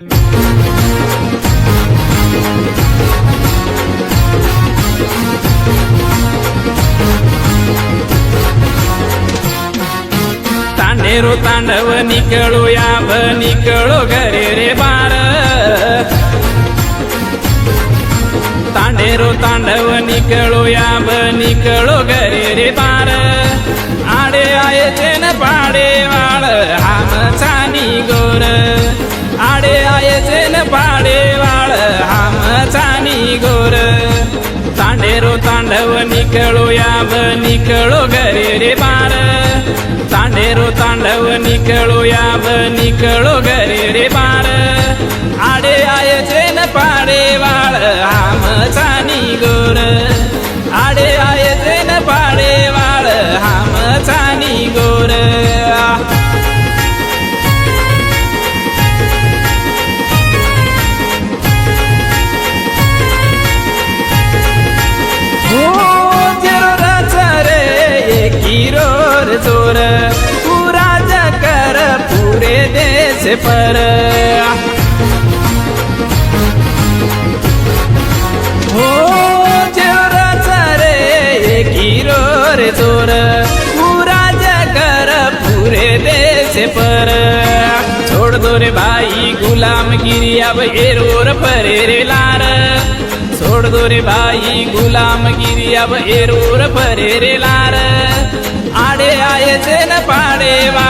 तांडेरो तांडव निकळो याभ निकळो घरे रे बार तांडेरो तांडव निकळो याभ निकळो घरे रे बार आडे आये तेन पाडे वाळ हाम आडे आये तेन पाडे वाळ हामचानी गोर. तांडेरो तांडव निकळो याव निकळो घरे रे बार. तांडेरो तांडव निकळो याव निकळो घरे रे बार. देश पर। हो जेरो रे गिरो रे चोर पुरा कर पुरे देश पर। छोड़ दो रे भाई गुलामगिरी अब एरोर परे रे लार। छोड़ दो रे भाई गुलामगिरी अब एरोर परे रे लार। आडे आये न पाडे वा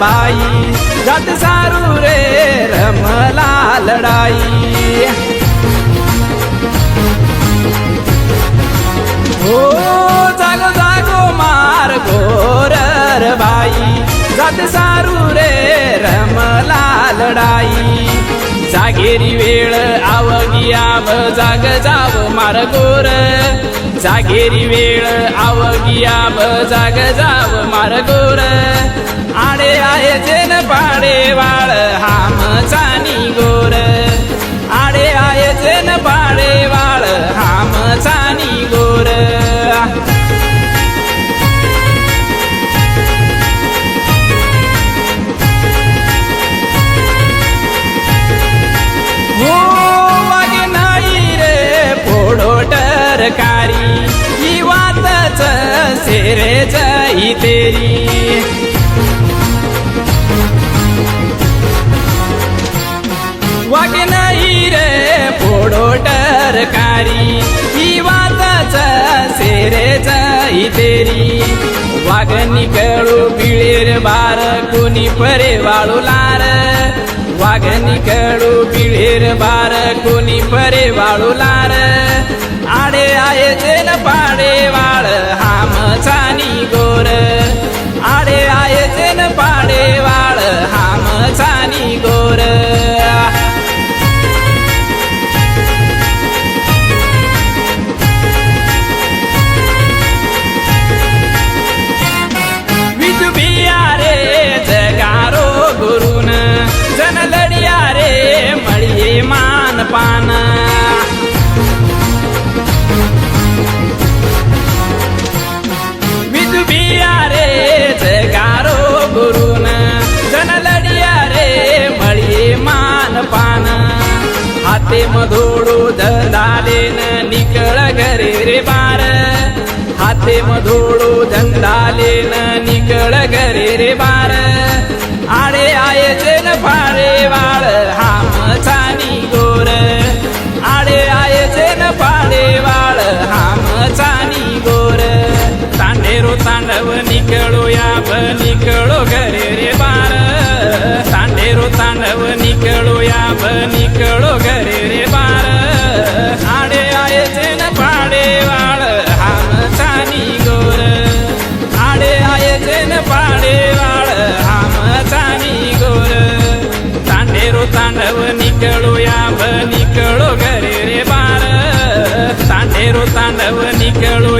बाई जात सारू रे रमला लढाई. हो जागो जागो मार गोर बाई. जात सारू रे रमला लढाई. जागेरी वेळ आवगी आव जाग जाव मार गोर जागेरी वेळ आवगी आव जाग जाव मार गोर पाडे वाळ हाम चानी गोर आडे आयचे न पाडे वाळ हाम चानी गोर हो वागे नाही रे पोडो टरकारी ही वातच सेरे जाई तेरी. रे जाई तेरी. वाघनी कळू बिळेर बार कोणी परे वाळू लार. वाघनी कळू बिळेर बार कोणी परे वाळू लार. आडे आहे जेन पाडे वाळ. पान। विजू बिया रे जगारो गुरुन। जन लढिया रे मळिये मान पान। हाते मधोडो धंदालेन निकळ घरे रे बार। हाते मधोडो धंदालेन निकळ घरे रे बार। निकळो निकळो घरे रे बार सांडेरो तांडव निकळो याभ निकळो घरे रे बार आडे आयचे न पाडे वाळ हाम चानी गोर. आडे आयचे न पाडे वाळ हाम चानी गोर. तांडेरो तांडव निकळो याभ निकळो घरे रे बार तांडेरो तांडव निकळो